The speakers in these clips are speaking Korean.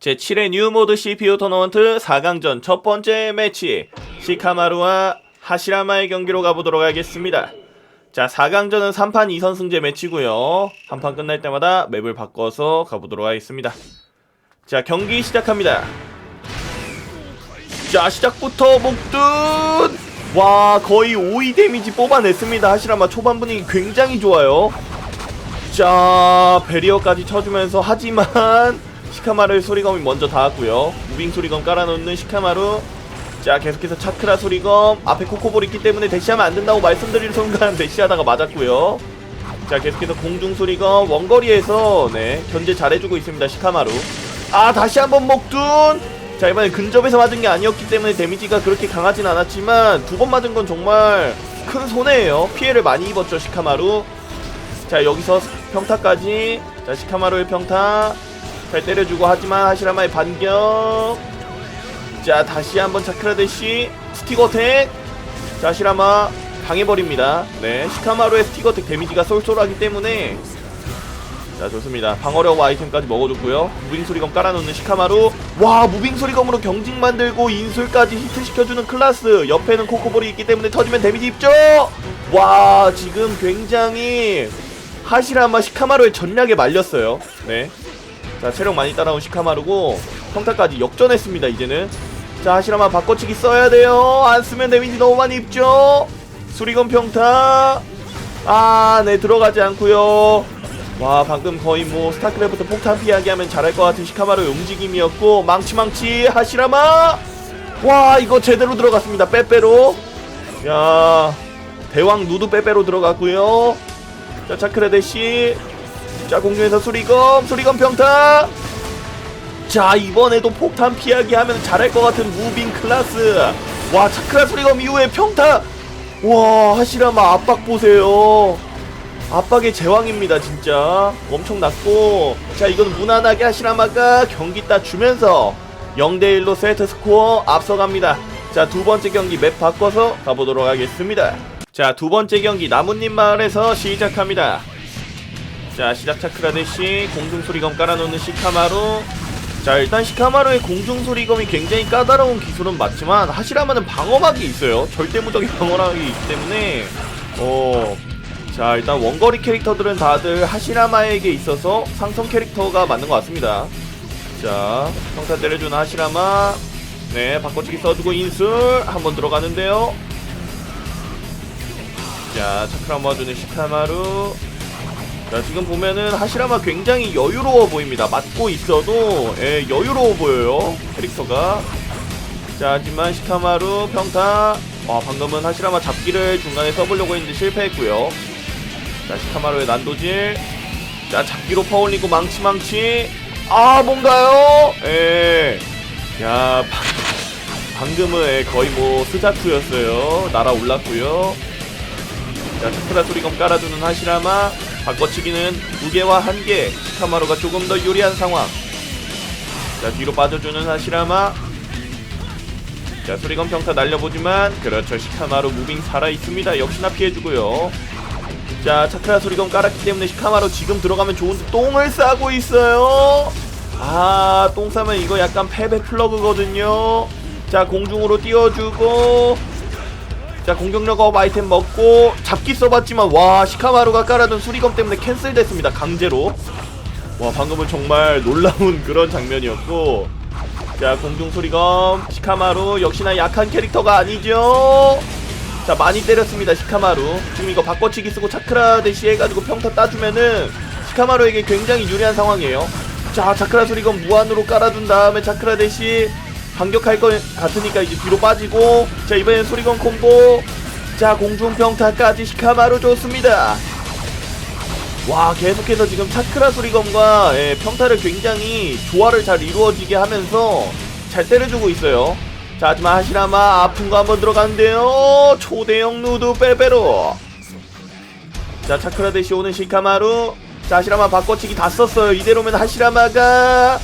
제7회 뉴모드 CPU 토너먼트 4강전 첫 번째 매치 시카마루와 하시라마의 경기로 가보도록 하겠습니다. 자 4강전은 3판 2선승제 매치고요. 한 판 끝날 때마다 맵을 바꿔서 가보도록 하겠습니다. 자 경기 시작합니다. 자 시작부터 목둔 와 거의 5위 데미지 뽑아냈습니다. 하시라마 초반 분위기 굉장히 좋아요. 자 베리어까지 쳐주면서 하지만 시카마루의 소리검이 먼저 닿았고요. 무빙 소리검 깔아놓는 시카마루. 자 계속해서 차크라 소리검. 앞에 코코볼 있기 때문에 대시하면 안 된다고 말씀드릴 순간 대시하다가 맞았고요. 자 계속해서 공중 소리검 원거리에서 네 견제 잘해주고 있습니다 시카마루. 아 다시 한번 목둔 자 이번에 근접에서 맞은 게 아니었기 때문에 데미지가 그렇게 강하진 않았지만 두 번 맞은 건 정말 큰 손해예요. 피해를 많이 입었죠 시카마루. 자 여기서 평타까지. 자 시카마루의 평타. 잘 때려주고 하지만 하시라마의 반격. 자 다시 한번 차크라 대시 스티거텍. 자 하시라마 당해버립니다. 네 시카마루의 스티거텍 데미지가 쏠쏠하기 때문에 자 좋습니다. 방어력 아이템까지 먹어줬고요. 무빙 소리검 깔아놓는 시카마루. 와 무빙 소리검으로 경직 만들고 인술까지 히트시켜주는 클라스. 옆에는 코코볼이 있기 때문에 터지면 데미지 입죠? 와 지금 굉장히 하시라마 시카마루의 전략에 말렸어요. 네. 자 체력 많이 따라온 시카마루고 평타까지 역전했습니다 이제는. 자 하시라마 바꿔치기 써야 돼요. 안 쓰면 데미지 너무 많이 입죠? 수리건 평타. 아네 들어가지 않고요 와 방금 거의 뭐 스타크래프트 폭탄 피하기 하면 잘할 것 같은 시카마루의 움직임이었고 망치망치 하시라마! 와 이거 제대로 들어갔습니다 빼빼로. 야 대왕 누드 빼빼로 들어갔고요. 자 차크레데시. 자 공중에서 수리검 수리검 평타! 자 이번에도 폭탄 피하기 하면 잘할 것 같은 무빙 클라스. 와 차크라 수리검 이후에 평타! 와 하시라마 압박 보세요 압박의 제왕입니다 진짜. 엄청났고. 자 이건 무난하게 하시라마가 경기 따 주면서 0대1로 세트 스코어 앞서갑니다. 자 두 번째 경기 맵 바꿔서 가보도록 하겠습니다. 자 두 번째 경기 나뭇잎 마을에서 시작합니다. 자 시작 차크라 대시 공중소리검 깔아놓는 시카마루. 자 일단 시카마루의 공중소리검이 굉장히 까다로운 기술은 맞지만 하시라마는 방어막이 있어요. 절대무적인 방어막이 있기 때문에. 어 자 일단 원거리 캐릭터들은 다들 하시라마에게 있어서 상성 캐릭터가 맞는 것 같습니다. 자 평타 때려주는 하시라마. 네 바꿔치기 써주고 인술. 한번 들어가는데요. 자 차크라 모아주는 시카마루. 자 지금 보면은 하시라마 굉장히 여유로워 보입니다. 맞고 있어도 예, 여유로워 보여요 캐릭터가. 자 하지만 시카마루 평타. 와 방금은 하시라마 잡기를 중간에 써보려고 했는데 실패했고요 자 시카마루의 난도질 자 잡기로 퍼올리고 망치망치 아 뭔가요 예야 방금은 예, 거의 뭐 스자쿠였어요 날아올랐고요 자 차크라 소리검 깔아두는 하시라마 바꿔치기는 두 개와 한 개. 시카마루가 조금 더 유리한 상황. 자 뒤로 빠져주는 하시라마. 자 수리검 평타 날려보지만 그렇죠 시카마루 무빙 살아 있습니다. 역시나 피해주고요. 자 차크라 수리검 깔았기 때문에 시카마루 지금 들어가면 좋은데 똥을 싸고 있어요. 아 똥 싸면 이거 약간 패배 플러그거든요. 자 공중으로 띄워주고 자 공격력 업 아이템 먹고 잡기 써봤지만 와 시카마루가 깔아둔 수리검 때문에 캔슬됐습니다 강제로 와 방금은 정말 놀라운 그런 장면이었고 자 공중 수리검 시카마루 역시나 약한 캐릭터가 아니죠 자 많이 때렸습니다 시카마루. 지금 이거 바꿔치기 쓰고 차크라 대시 해가지고 평타 따주면은 시카마루에게 굉장히 유리한 상황이에요. 자 차크라 수리검 무한으로 깔아둔 다음에 차크라 대시 반격할 것 같으니까 이제 뒤로 빠지고 자 이번엔 소리건 콤보. 자 공중평타까지 시카마루 좋습니다. 와 계속해서 지금 차크라 소리검과 예, 평타를 굉장히 조화를 잘 이루어지게 하면서 잘 때려주고 있어요 자 하지만 하시라마 아픈 거 한번 들어가는데요 초대형 누드 빼빼로 자 차크라 대시 오는 시카마루 자 하시라마 바꿔치기 다 썼어요 이대로면 하시라마가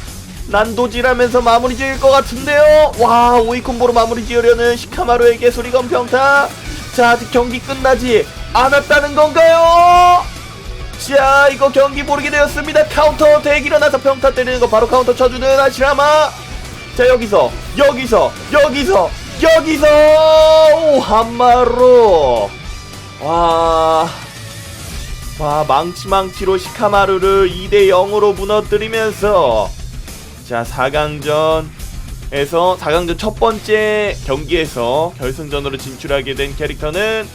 난도질하면서 마무리 지을 것 같은데요. 와 오이 콤보로 마무리 지으려는 시카마루에게 소리건 평타. 자 아직 경기 끝나지 않았다는 건가요? 자 이거 경기 모르게 되었습니다. 카운터 대기 일어나서 평타 때리는 거 바로 카운터 쳐주는 아시라마. 자 여기서 여기서 여기서 여기서 오 한마루. 와. 와 망치망치로 시카마루를 2대 0으로 무너뜨리면서 자 4강전에서 4강전 첫 번째 경기에서 결승전으로 진출하게 된 캐릭터는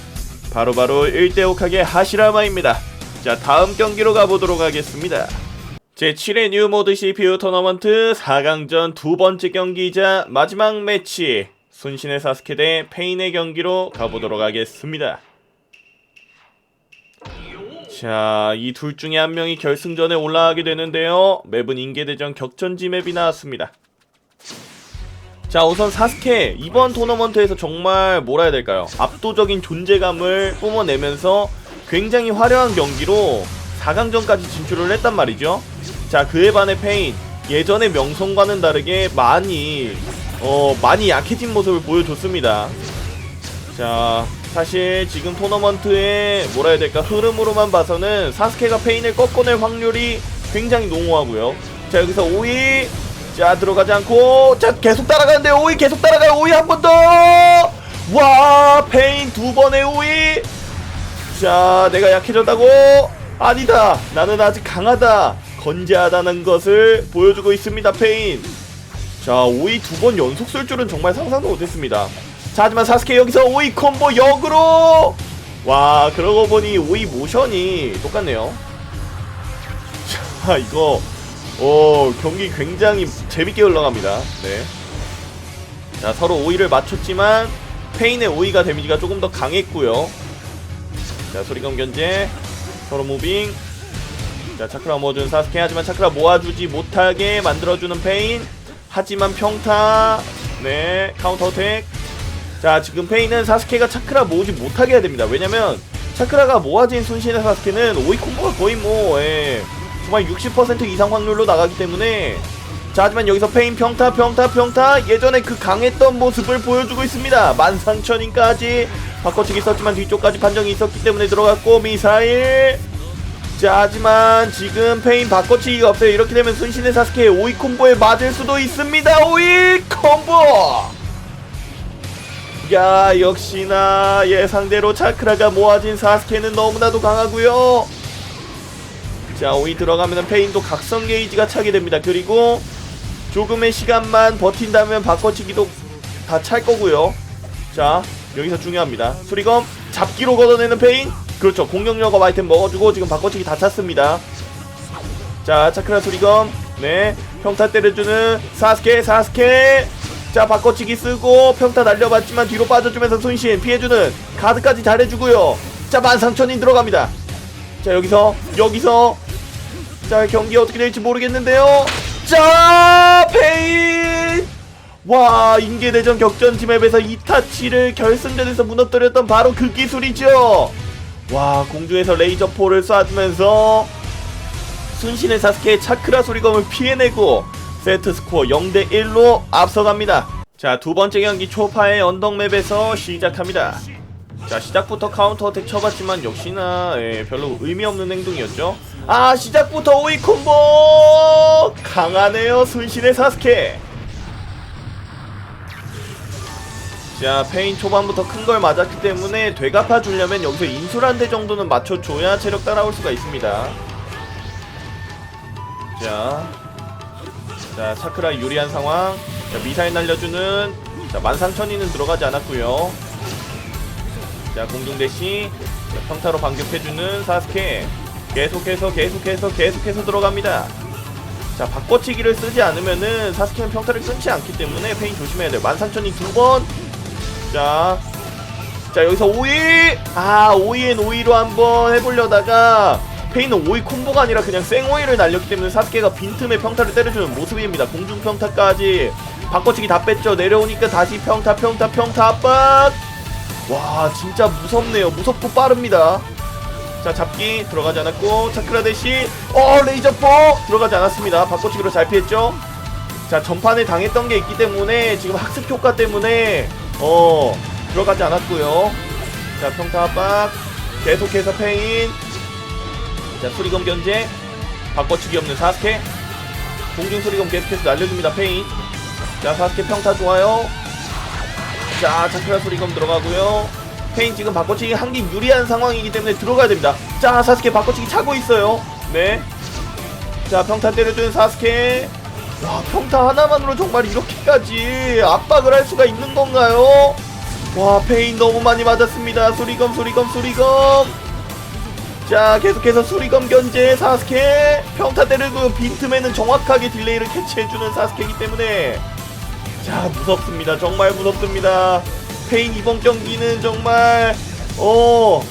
바로바로 1대5하게 하시라마입니다. 자 다음 경기로 가보도록 하겠습니다. 제7회 뉴모드 CPU 토너먼트 4강전 두 번째 경기이자 마지막 매치 순신의 사스케 대 페인의 경기로 가보도록 하겠습니다. 자, 이 둘 중에 한 명이 결승전에 올라가게 되는데요. 맵은 인계대전 격전지 맵이 나왔습니다. 자, 우선 사스케 이번 토너먼트에서 정말 뭐라 해야 될까요? 압도적인 존재감을 뿜어내면서 굉장히 화려한 경기로 4강전까지 진출을 했단 말이죠. 자, 그에 반해 페인 예전의 명성과는 다르게 많이 어, 많이 약해진 모습을 보여줬습니다. 자, 사실 지금 토너먼트의 뭐라 해야 될까 흐름으로만 봐서는 사스케가 페인을 꺾어낼 확률이 굉장히 농후하고요. 자, 여기서 오이 자 들어가지 않고 자 계속 따라가는데 오이 계속 따라가요. 오이 한번 더. 와, 페인 두 번의 오이. 자, 내가 약해졌다고? 아니다. 나는 아직 강하다. 건재하다는 것을 보여주고 있습니다, 페인. 자, 오이 두번 연속 쓸 줄은 정말 상상도 못했습니다. 자, 하지만 사스케 여기서 오이 콤보 역으로! 와, 그러고 보니 오이 모션이 똑같네요. 자, 이거, 오, 경기 굉장히 재밌게 흘러갑니다. 네. 자, 서로 오이를 맞췄지만, 페인의 오이가 데미지가 조금 더 강했고요. 자, 소리검 견제, 서로 무빙. 자, 차크라 모아주는 사스케, 하지만 차크라 모아주지 못하게 만들어주는 페인. 하지만 평타, 네, 카운터 어택. 자 지금 페이는 사스케가 차크라 모으지 못하게 해야 됩니다 왜냐면 차크라가 모아진 순신의 사스케는 오이 콤보가 거의 뭐 예, 정말 60% 이상 확률로 나가기 때문에 자 하지만 여기서 페인 평타 평타 평타 예전에 그 강했던 모습을 보여주고 있습니다 만상천인까지 바꿔치기 썼지만 뒤쪽까지 판정이 있었기 때문에 들어갔고 미사일. 자 하지만 지금 페인 바꿔치기가 없어요. 이렇게 되면 순신의 사스케 오이 콤보에 맞을 수도 있습니다. 오이 콤보! 야 역시나 예상대로 차크라가 모아진 사스케는 너무나도 강하고요. 자 오이 들어가면 페인도 각성 게이지가 차게 됩니다. 그리고 조금의 시간만 버틴다면 바꿔치기도 다 찰 거고요. 자 여기서 중요합니다. 수리검 잡기로 걷어내는 페인. 그렇죠. 공격력 업 아이템 먹어주고 지금 바꿔치기 다 찼습니다. 자 차크라 수리검. 네. 평타 때려주는 사스케 사스케. 자 바꿔치기 쓰고 평타 날려봤지만 뒤로 빠져주면서 손신 피해주는 가드까지 잘해주고요. 자 만상천인 들어갑니다. 자 여기서 여기서. 자 경기 어떻게 될지 모르겠는데요. 자 페인 와 인계대전 격전지 맵에서 이타치를 결승전에서 무너뜨렸던 바로 그 기술이죠 와 공중에서 레이저포를 쏴주면서 순신의 사스케의 차크라 소리검을 피해내고 세트 스코어 0대 1로 앞서갑니다. 자, 두 번째 경기 초파의 언덕맵에서 시작합니다. 자, 시작부터 카운터 어택 쳐봤지만 역시나 예, 별로 의미 없는 행동이었죠. 아, 시작부터 오이 콤보! 강하네요, 순신의 사스케. 자, 페인 초반부터 큰 걸 맞았기 때문에 되갚아 주려면 여기서 인술 한 대 정도는 맞춰줘야 체력 따라올 수가 있습니다. 자, 자 차크라 유리한 상황. 자 미사일 날려주는 자 만상천이는 들어가지 않았고요. 자 공중 대시 자, 평타로 반격해주는 사스케. 계속해서 계속해서 계속해서 들어갑니다. 자 바꿔치기를 쓰지 않으면은 사스케는 평타를 끊지 않기 때문에 페인 조심해야 돼요. 만상천이 두번 자 자 여기서 오이 아 오이엔 오이로 한번 해보려다가 페인은 오이 콤보가 아니라 그냥 생오이를 날렸기 때문에 사스케가 빈틈에 평타를 때려주는 모습입니다. 공중 평타까지 바꿔치기 다 뺐죠. 내려오니까 다시 평타 평타 평타 압박. 와 진짜 무섭네요. 무섭고 빠릅니다. 자 잡기 들어가지 않았고 차크라 대시 어 레이저 포 들어가지 않았습니다. 바꿔치기로 잘 피했죠. 자 전판에 당했던 게 있기 때문에 지금 학습 효과 때문에 어 들어가지 않았고요. 자 평타 압박. 계속해서 페인. 자 수리검 견제. 바꿔치기 없는 사스케. 공중 수리검 계속해서 날려줍니다 페인. 자 사스케 평타 좋아요. 자 자크라 수리검 들어가고요. 페인 지금 바꿔치기 한개 유리한 상황이기 때문에 들어가야 됩니다. 자 사스케 바꿔치기 차고 있어요. 네자 평타 때려준 사스케 와 평타 하나만으로 정말 이렇게까지 압박을 할 수가 있는 건가요? 와 페인 너무 많이 맞았습니다. 수리검 수리검 수리검. 자 계속해서 수리검 견제 사스케. 평타 때리고 빈틈에는 정확하게 딜레이를 캐치해주는 사스케이기 때문에. 자 무섭습니다. 정말 무섭습니다. 페인 이번 경기는 정말 어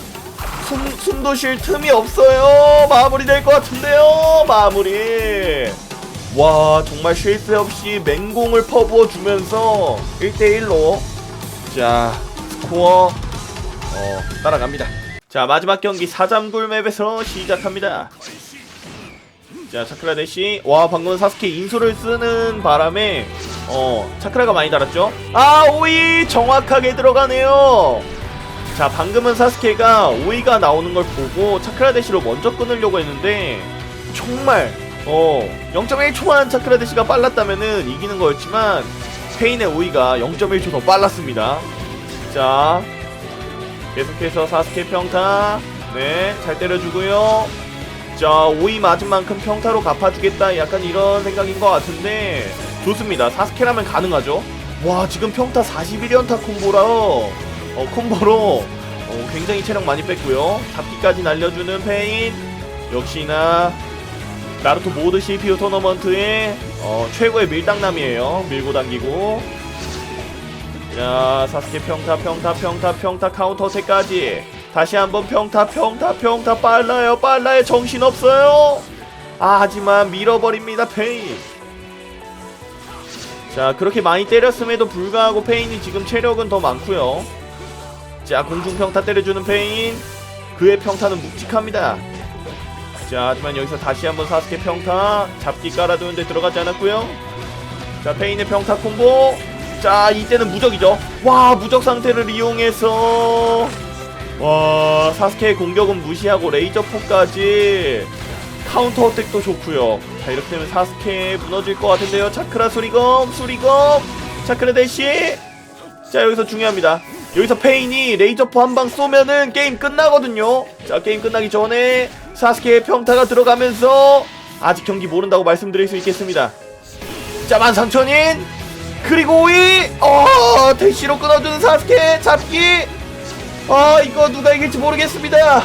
숨, 숨도 쉴 틈이 없어요. 마무리 될 것 같은데요. 마무리 와 정말 쉴 새 없이 맹공을 퍼부어 주면서 1대1로. 자 스코어 어 따라갑니다. 자 마지막 경기 사잠굴 맵에서 시작합니다. 자 차크라 대시. 와 방금 사스케 인수를 쓰는 바람에 어 차크라가 많이 달았죠? 아 오이! 정확하게 들어가네요. 자 방금은 사스케가 오이가 나오는 걸 보고 차크라 대시로 먼저 끊으려고 했는데 정말 어 0.1초만 차크라 대시가 빨랐다면은 이기는 거였지만 페인의 오이가 0.1초 더 빨랐습니다. 자 계속해서 사스케 평타. 네잘 때려주고요. 자 오이 맞은 만큼 평타로 갚아주겠다. 약간 이런 생각인 것 같은데 좋습니다. 사스케라면 가능하죠. 와 지금 평타 41연타 콤보라요. 어 콤보로 어, 굉장히 체력 많이 뺐고요. 잡기까지 날려주는 페인. 역시나 나루토 모드 CPU 토너먼트의 어, 최고의 밀당남이에요. 밀고 당기고. 자 사스케 평타 평타 평타 평타 카운터 어택까지. 다시 한번 평타 평타 평타. 빨라요 빨라요. 정신없어요. 아 하지만 밀어버립니다 페인. 자 그렇게 많이 때렸음에도 불구하고 페인이 지금 체력은 더 많고요. 자 공중 평타 때려주는 페인. 그의 평타는 묵직합니다 자 하지만 여기서 다시 한번 사스케 평타 잡기 깔아두는데 들어가지 않았고요. 자 페인의 평타 콤보. 자 이때는 무적이죠. 와 무적 상태를 이용해서 와 사스케의 공격은 무시하고 레이저 포까지 카운터 어택도 좋고요. 자 이렇게 되면 사스케 무너질 것 같은데요. 차크라 수리검 수리검. 차크라 대시. 자 여기서 중요합니다 여기서 페인이 레이저포 한 방 쏘면은 게임 끝나거든요. 자 게임 끝나기 전에 사스케의 평타가 들어가면서 아직 경기 모른다고 말씀드릴 수 있겠습니다. 자 만상천인! 그리고 오이 어 대시로 끊어주는 사스케 잡기! 아 이거 누가 이길지 모르겠습니다.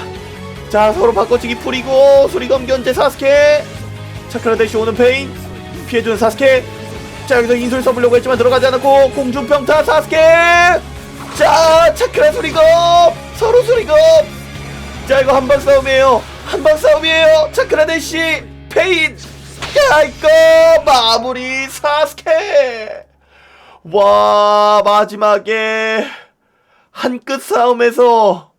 자 서로 바꿔치기 풀이고 수리검 견제 사스케! 차크라 대시 오는 페인! 피해주는 사스케! 자 여기서 인술 써보려고 했지만 들어가지 않았고 공중평타 사스케 자 차크라 수리검! 서로 수리검! 자 이거 한방 싸움이에요. 한방 싸움이에요. 차크라 대시 페인! 야 이거 마무리 사스케! 와 마지막에 한끝 싸움에서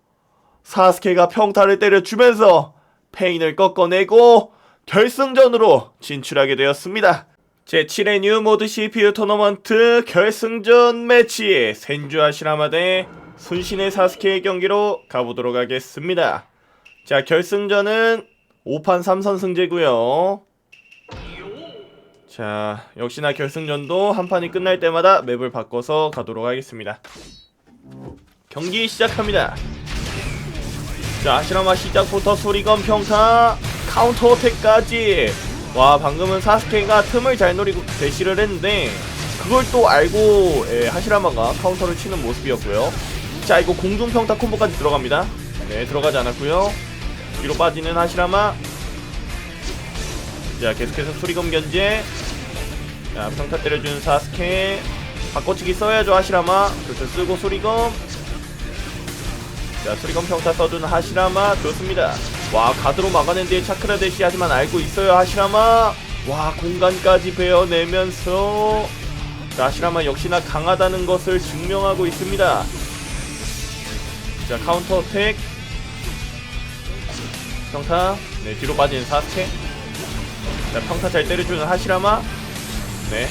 사스케가 평타를 때려주면서 페인을 꺾어내고 결승전으로 진출하게 되었습니다. 제7회 뉴 모드 CPU 토너먼트 결승전 매치 센주아 시라마 대 순신의 사스케의 경기로 가보도록 하겠습니다. 자 결승전은 5판 3선 승제고요. 자 역시나 결승전도 한 판이 끝날 때마다 맵을 바꿔서 가도록 하겠습니다. 경기 시작합니다. 자 아시라마 시작부터 수리검 평타 카운터 어택까지 와 방금은 사스케가 틈을 잘 노리고 대시를 했는데 그걸 또 알고 예, 하시라마가 카운터를 치는 모습이었고요. 자 이거 공중평타 콤보까지 들어갑니다. 네 들어가지 않았고요. 뒤로 빠지는 하시라마. 자 계속해서 수리검 견제. 자 평타 때려주는 사스케. 바꿔치기 써야죠 하시라마. 그렇죠 쓰고 수리검. 자 수리검 평타 써주는 하시라마. 좋습니다 와 가드로 막아낸 뒤에 차크라 대시 하지만 알고 있어요 하시라마? 와 공간까지 베어내면서 자, 하시라마 역시나 강하다는 것을 증명하고 있습니다. 자 카운터 어택. 평타. 네 뒤로 빠지는 사스케. 자 평타 잘 때려주는 하시라마. 네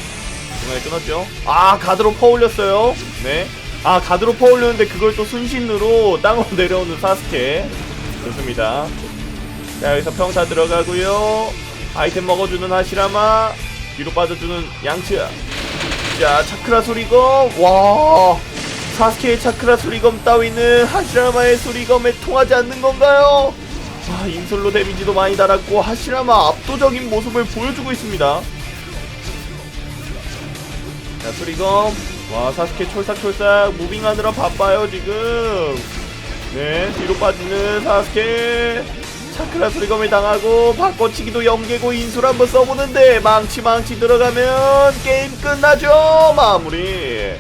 중간에 끊었죠. 아 가드로 퍼올렸어요. 네아 가드로 퍼올렸는데 그걸 또 순신으로 땅으로 내려오는 사스케. 좋습니다 자 여기서 평타 들어가고요. 아이템 먹어주는 하시라마. 뒤로 빠져주는 양치 자 차크라 수리검. 와 사스케의 차크라 수리검 따위는 하시라마의 수리검에 통하지 않는 건가요? 아 인솔로 데미지도 많이 달았고 하시라마 압도적인 모습을 보여주고 있습니다. 자 수리검. 와 사스케 촐싹촐싹 무빙하느라 바빠요 지금. 네 뒤로 빠지는 사스케 차크라 수리검을 당하고 바꿔치기도 염개고 인술 한번 써보는데 망치 망치 들어가면 게임 끝나죠 마무리.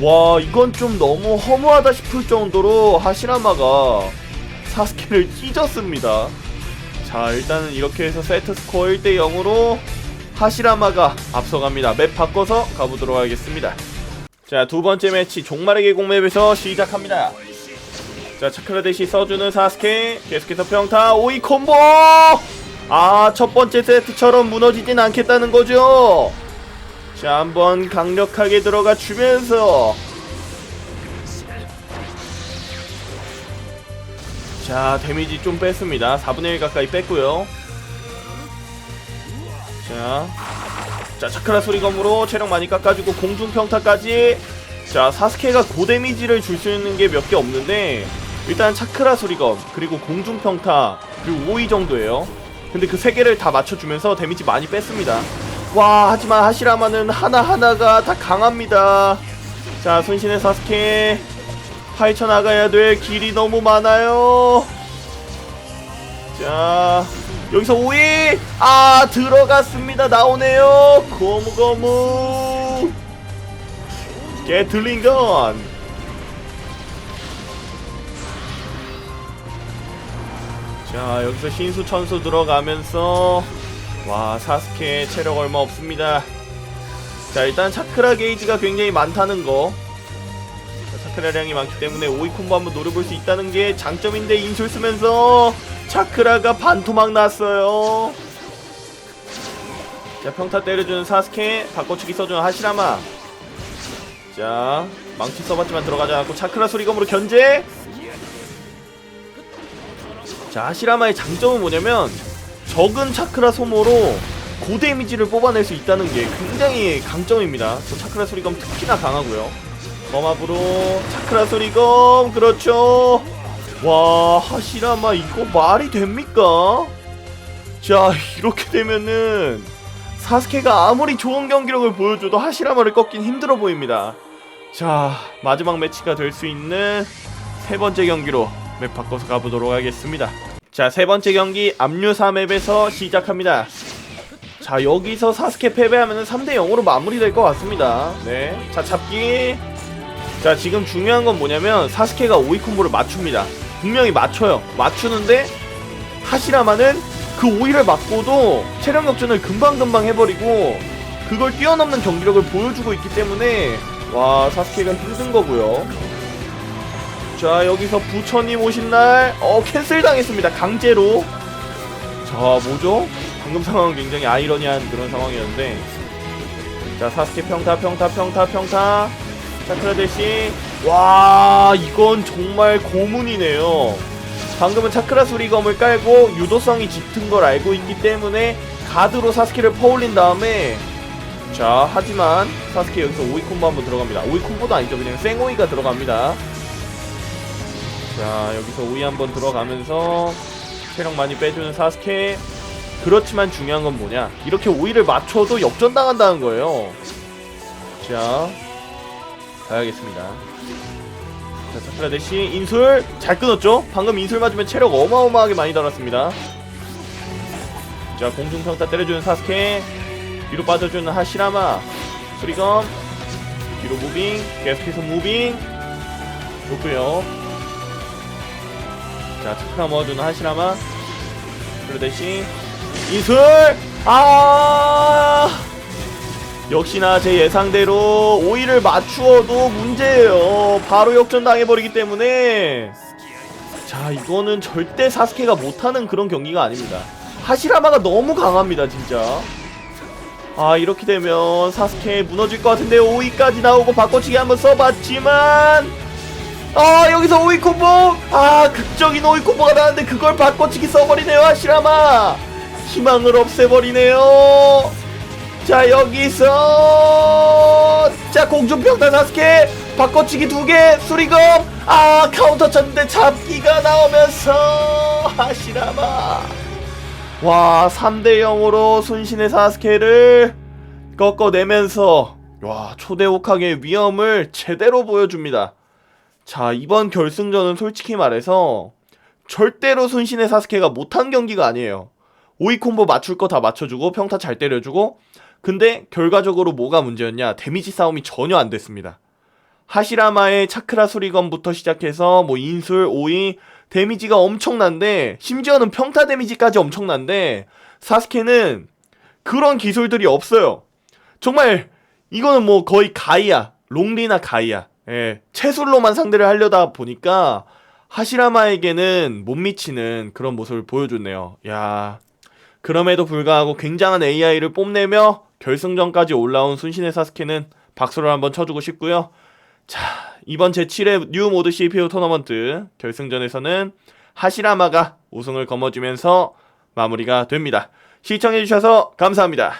와 이건 좀 너무 허무하다 싶을 정도로 하시라마가 사스케를 찢었습니다. 자 일단은 이렇게 해서 세트 스코어 1대 0으로 하시라마가 앞서갑니다. 맵 바꿔서 가보도록 하겠습니다. 자 두번째 매치 종말의 계곡 맵에서 시작합니다 자 차크라 대시 써주는 사스케 계속해서 평타 오이 콤보! 아 첫번째 세트처럼 무너지진 않겠다는 거죠? 자 한번 강력하게 들어가 주면서. 자 데미지 좀 뺐습니다. 4분의 1 가까이 뺐고요. 자, 자 차크라 소리검으로 체력 많이 깎아주고 공중평타까지. 자 사스케가 고데미지를 줄 수 있는 게 몇 개 없는데 일단 차크라 소리검 그리고 공중평타 그리고 5위 정도예요. 근데 그 세 개를 다 맞춰주면서 데미지 많이 뺐습니다. 와 하지만 하시라마는 하나하나가 다 강합니다. 자 손신의 사스케. 파헤쳐 나가야 될 길이 너무 많아요. 자 여기서 5위 아 들어갔습니다. 나오네요. 고무고무. 게틀링건 자 여기서 신수 천수 들어가면서 와 사스케 체력 얼마 없습니다. 자 일단 차크라 게이지가 굉장히 많다는 거. 자, 차크라량이 많기 때문에 오이 콤보 한번 노려볼 수 있다는 게 장점인데 인술 쓰면서 차크라가 반토막 났어요. 자 평타 때려주는 사스케 바꿔치기 써주는 하시라마. 자 망치 써봤지만 들어가지 않고 차크라 소리검으로 견제 자 하시라마의 장점은 뭐냐면 적은 차크라 소모로 고데미지를 뽑아낼 수 있다는 게 굉장히 강점입니다. 저 차크라 소리검 특히나 강하고요. 검압으로 차크라 소리검 그렇죠? 와 하시라마 이거 말이 됩니까? 자 이렇게 되면은 사스케가 아무리 좋은 경기력을 보여줘도 하시라마를 꺾긴 힘들어 보입니다. 자 마지막 매치가 될 수 있는 세 번째 경기로 맵 바꿔서 가보도록 하겠습니다. 자 세 번째 경기 압류사 맵에서 시작합니다. 자 여기서 사스케 패배하면 3대 0으로 마무리될 것 같습니다. 네자 잡기. 자 지금 중요한 건 뭐냐면 사스케가 오이 콤보를 맞춥니다. 분명히 맞춰요. 맞추는데 하시라마는 그 오이를 맞고도 체력 역전을 금방금방 해버리고 그걸 뛰어넘는 경기력을 보여주고 있기 때문에 와 사스케가 힘든 거고요 자 여기서 부처님 오신 날 어 캔슬 당했습니다. 강제로. 자 뭐죠? 방금 상황은 굉장히 아이러니한 그런 상황이었는데. 자 사스케 평타 평타 평타 평타. 차크라 대시. 와 이건 정말 고문이네요. 방금은 차크라 수리검을 깔고 유도성이 짙은 걸 알고 있기 때문에 가드로 사스케를 퍼올린 다음에. 자 하지만 사스케 여기서 오이 콤보 한번 들어갑니다. 오이 콤보도 아니죠. 그냥 생오이가 들어갑니다 자 여기서 오이 한번 들어가면서 체력 많이 빼주는 사스케. 그렇지만 중요한 건 뭐냐? 이렇게 오이를 맞춰도 역전당한다는 거예요. 자 가야겠습니다. 자 대시 인술 잘 끊었죠? 방금 인술 맞으면 체력 어마어마하게 많이 달았습니다. 자 공중평타 때려주는 사스케. 뒤로 빠져주는 하시라마. 수리검. 뒤로 무빙. 계속해서 무빙. 좋고요 자 차크라 모아주는 하시라마. 그러 대신 인술 아! 역시나 제 예상대로 오이를 맞추어도 문제예요. 바로 역전 당해버리기 때문에. 자 이거는 절대 사스케가 못하는 그런 경기가 아닙니다. 하시라마가 너무 강합니다 진짜. 아 이렇게 되면 사스케 무너질 것 같은데 오이까지 나오고 바꿔치기 한번 써봤지만 아 여기서 오이 콤보! 아 극적인 오이 콤보가 나왔는데 그걸 바꿔치기 써버리네요 아시라마! 희망을 없애버리네요! 자 여기서! 자 공중평타 사스케 바꿔치기 두개! 수리검! 아 카운터 쳤는데 잡기가 나오면서! 아시라마! 와 3대 0으로 순신의 사스케를 꺾어내면서 와 초대 옥학의 위험을 제대로 보여줍니다 자 이번 결승전은 솔직히 말해서 절대로 순신의 사스케가 못한 경기가 아니에요. 오이 콤보 맞출 거 다 맞춰주고 평타 잘 때려주고 근데 결과적으로 뭐가 문제였냐? 데미지 싸움이 전혀 안 됐습니다. 하시라마의 차크라 수리검부터 시작해서 뭐 인술, 오이 데미지가 엄청난데 심지어는 평타 데미지까지 엄청난데 사스케는 그런 기술들이 없어요. 정말 이거는 뭐 거의 가이아, 롱리나 가이아, 예, 채술로만 상대를 하려다 보니까 하시라마에게는 못 미치는 그런 모습을 보여줬네요. 야, 그럼에도 불구하고 굉장한 AI를 뽐내며 결승전까지 올라온 순신의 사스케는 박수를 한번 쳐주고 싶고요. 자, 이번 제7회 뉴 모드 CPU 토너먼트 결승전에서는 하시라마가 우승을 거머쥐면서 마무리가 됩니다. 시청해주셔서 감사합니다.